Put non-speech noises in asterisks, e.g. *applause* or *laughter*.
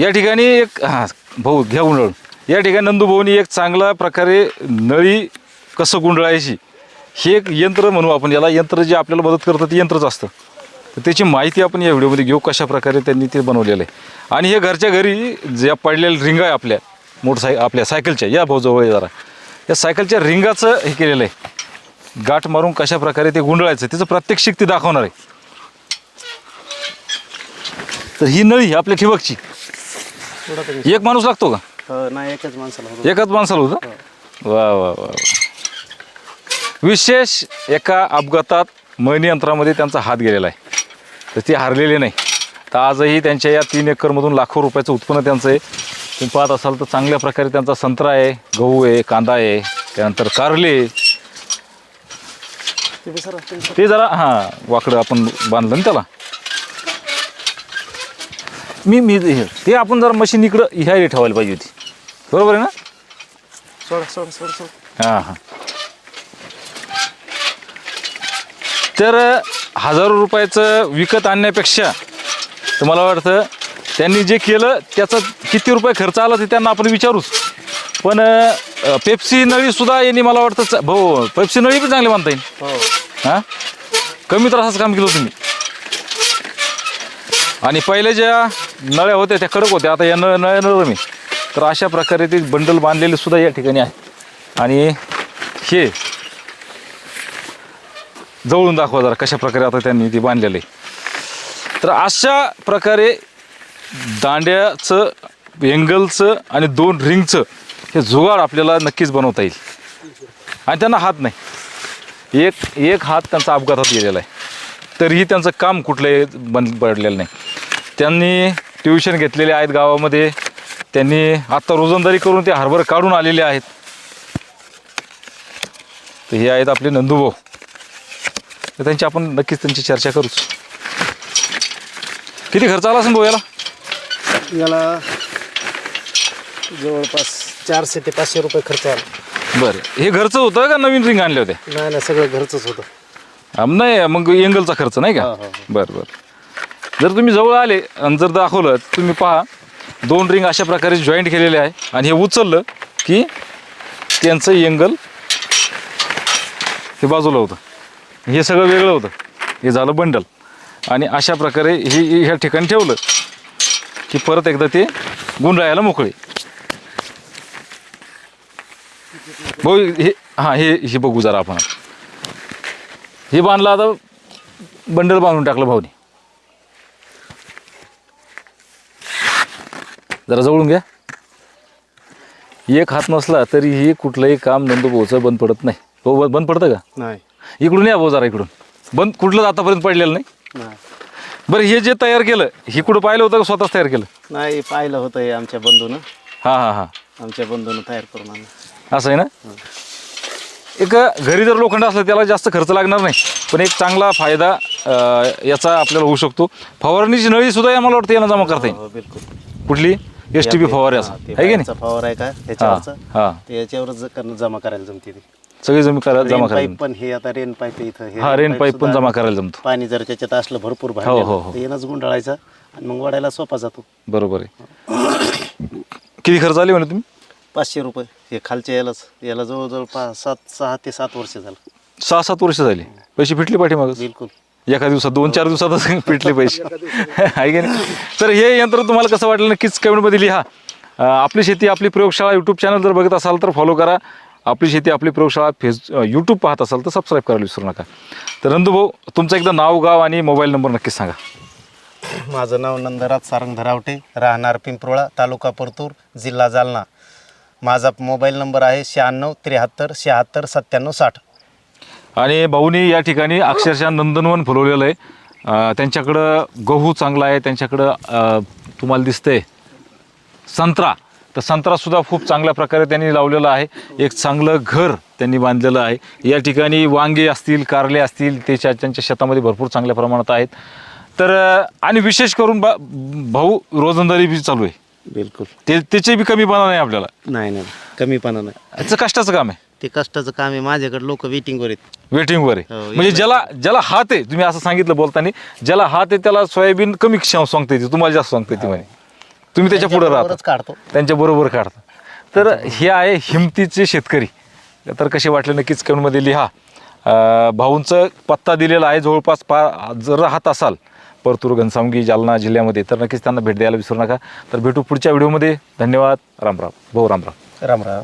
या ठिकाणी एक हां भाऊ घ्या गुंडळून या ठिकाणी नंदूभाऊनी एक चांगल्या प्रकारे नळी कसं गुंडळायची हे एक यंत्र म्हणू आपण. याला यंत्र जे आपल्याला मदत करतं ते यंत्रच असतं. तर त्याची माहिती आपण या व्हिडिओमध्ये घेऊ कशा प्रकारे त्यांनी ते बनवलेलं आहे. आणि हे घरच्या घरी ज्या पडलेल्या रिंगा आहे आपल्या मोटरसाय आपल्या सायकलच्या या भाऊ जवळ जरा. या सायकलच्या रिंगाचं हे केलेलं आहे. गाठ मारून कशा प्रकारे ते गुंडळायचं त्याचं प्रात्यक्षिक ते दाखवणार आहे. तर ही नळी आपल्या ठिबकची. एक माणूस लागतो का? हो, नाही एकच माणसाला होतो. एकाच माणसाला होतं? वा वा वा वा. विशेष एका अपघातात मळणी यंत्रामध्ये त्यांचा हात गेलेला आहे. तर ते हारलेले नाही. तर आजही त्यांच्या या तीन एकरमधून लाखो रुपयाचं उत्पन्न त्यांचं आहे. तुम्ही पाहत असाल तर चांगल्या प्रकारे त्यांचा संत्रा आहे गहू आहे कांदा आहे त्यानंतर कारले आहे. ते बी सर तुमचं ते जरा हां वाकडं आपण बांधलं ना त्याला. मी मी हे- ते आपण जरा मशीन इकडं ह्या ठेवायला पाहिजे होती. बरोबर आहे ना? सोडा सोडा सोडा सोडा. हां हां. तर हजारो रुपयाचं विकत आणण्यापेक्षा तर मला वाटतं त्यांनी जे केलं त्याचा किती रुपये खर्च आला ते त्यांना आपण विचारूच. पण अं, पेप्सी नळीसुद्धा यांनी मला वाटतं च- भाऊ पेप्सी नळी पण चांगली बांधता येईल. हो. हां? कमी त्रासाचं काम केलं तुम्ही. आणि पहिले ज्या नळ्या होत्या त्या कडक होत्या आता या नळ नळ्या नळ आहे तर अशा प्रकारे ते बंडल बांधलेले सुद्धा या ठिकाणी आहे. आणि हे जवळून दाखवा जरा कशा प्रकारे आता त्यांनी ते बांधलेलं आहे. तर अशा प्रकारे दांड्याचं एंगलचं आणि दोन रिंगचं हे जुगाड आपल्याला नक्कीच बनवता येईल. आणि त्यांना हात नाही. एक एक हात त्यांचा अपघातात गेलेला आहे. तरीही त्यांचं काम कुठलंही बंद पडलेलं नाही. त्यांनी ट्युशन घेतलेले आहेत गावामध्ये. त्यांनी आत्ता रोजंदारी करून ते हरभर काढून आलेले आहेत. तर हे आहेत आपले नंदूभाऊ. तर त्यांची आपण नक्कीच त्यांची चर्चा करूच. किती खर्च आला असेल भाऊ याला? याला जवळपास चारशे ते पाचशे रुपये खर्च आला. बरं. हे घरचं होतं का नवीन रिंग आणले होते? नाही नाही सगळं घरचंच होतं. आम, नाही मग एंगलचा खर्च नाही का? हो, हो, हो. बरं बरं. जर तुम्ही जवळ आले आणि जर दाखवलं तुम्ही पहा दोन रिंग अशा प्रकारे जॉईंट केलेले आहे. आणि हे उचललं की त्यांचं एंगल हे बाजूला होतं. हे सगळं वेगळं होतं. हे झालं बंडल आणि अशा प्रकारे हे ह्या ठिकाणी ठेवलं की परत एकदा ते गुंडाळायला मोकळे. भाऊ हे हां हे हे बघू जरा आपण. हे बांधलं आता बंडल बांधून टाकलं भाऊनी. जरा जवळून घ्या. एक हात नसला तरीही कुठलंही काम नंदूभाऊचं बंद पडत नाही. हो बंद पडतं का? नाही. इकडून या भाऊ जरा इकडून. बंद कुठलं आतापर्यंत पडलेलं नाही. नाही. बरं हे जे तयार केलं हे कुठं पाहिलं होतं का स्वतःच तयार केलं? नाही पाहिलं होतं हे आमच्या बंधूनं. हां हां हां. आमच्या बंधूनं तयार करून आणलं. असं आहे ना? एक घरी जर लोखंड असलं त्याला जास्त खर्च लागणार नाही. पण एक चांगला फायदा अं, याचा आपल्याला होऊ शकतो. फवारणीची नळी सुद्धा मला वाटतं यांना जमा करता येईल. हो बिलकुल. कुठली? एस टी बी फवाऱ्याचा हा, ते आहे की नाही? फवारा आहे का? ह्याच्यावरचा हा. ते याच्यावरच ज- करणं- जमा करायला जमते ते. सगळी जमी करा जमा रेन करायला पण हे आता रेन पाईप इथं. हे हा रेन पाईप पण सुद्धा जमा करायला जमतो. पाणी जर त्याच्यात असलं भरपूर हो, हो, हो. येणंच गुंडाळायचं आणि मग वाढायला सोपा जातो. बरोबर आहे. किती खर्च आले म्हणे तुम्ही? पाचशे रुपये. हे खालच्या यालाच. याला जवळजवळ पाच सात सहा ते सात वर्ष झालं. सहा सात वर्ष झाली. पैसे फिटले पाठीमागच? बिलकुल. एका दिवसात दोन चार दिवसातच *laughs* फिटले पैसे. *laughs* आहे की नाही? तर हे यंत्र तुम्हाला कसं वाटलं नक्कीच कमेंटमध्ये लिहा. आपली शेती आपली प्रयोगशाळा यूट्यूब चॅनल जर बघत असाल तर फॉलो करा. आपली शेती आपली प्रयोगशाळा फेस यूट्यूब पाहत असाल तर सबस्क्राईब करायला विसरू नका. तर नंदूभाऊ तुमचं एकदा नाव गाव आणि मोबाईल नंबर नक्कीच सांगा. माझं नाव नंदराज सारंग धरावटे राहणार पिंपरोळा तालुका परतूर जिल्हा जालना. माझा मोबाईल नंबर आहे शहाण्णव त्र्याहत्तर शहात्तर सत्त्याण्णव साठ. आणि भाऊनी या ठिकाणी अक्षरशः नंदनवन फुलवलेलं आहे. त्यांच्याकडं गहू चांगला आहे त्यांच्याकडं तुम्हाला दिसतंय संत्रा. तर संत्रासुद्धा खूप चांगल्या प्रकारे त्यांनी लावलेलं आहे. एक चांगलं घर त्यांनी बांधलेलं आहे. या ठिकाणी वांगे असतील कारले असतील त्याच्या त्यांच्या शेतामध्ये भरपूर चांगल्या प्रमाणात आहेत. तर आणि विशेष करून बा भाऊ रोजंदारी बी चालू आहे. बिलकुल. ते त्याचे बी कमीपणा नाही आपल्याला. नाही नाही कमीपणा नाही. याचं कष्टाचं काम आहे. ते कष्टाचं काम आहे. माझ्याकडे लोक वेटिंगवर आहेत. वेटिंगवर आहे. हो, म्हणजे ज्याला ज्याला हात आहे तुम्ही असं सांगितलं बोलताना ज्याला हात आहे त्याला सोयाबीन कमी सांगता येते तुम्हाला जास्त सांगता येते म्हणे. तुम्ही त्याच्या पुढे राहता. त्यांच्याबरोबरच काढतो. त्यांच्या बरोबर काढता. तर हे आहे हिमतीचे शेतकरी. तर कसे वाटले नक्कीच कमेंटमध्ये लिहा. अं, भाऊंचं पत्ता दिलेला आहे जवळपास पा जर राहत असाल परतूर घनसावंगी जालना जिल्ह्यामध्ये तर नक्कीच त्यांना भेट द्यायला विसरू नका. तर भेटू पुढच्या व्हिडिओमध्ये. धन्यवाद. रामराम भाऊ रामराम राम राम.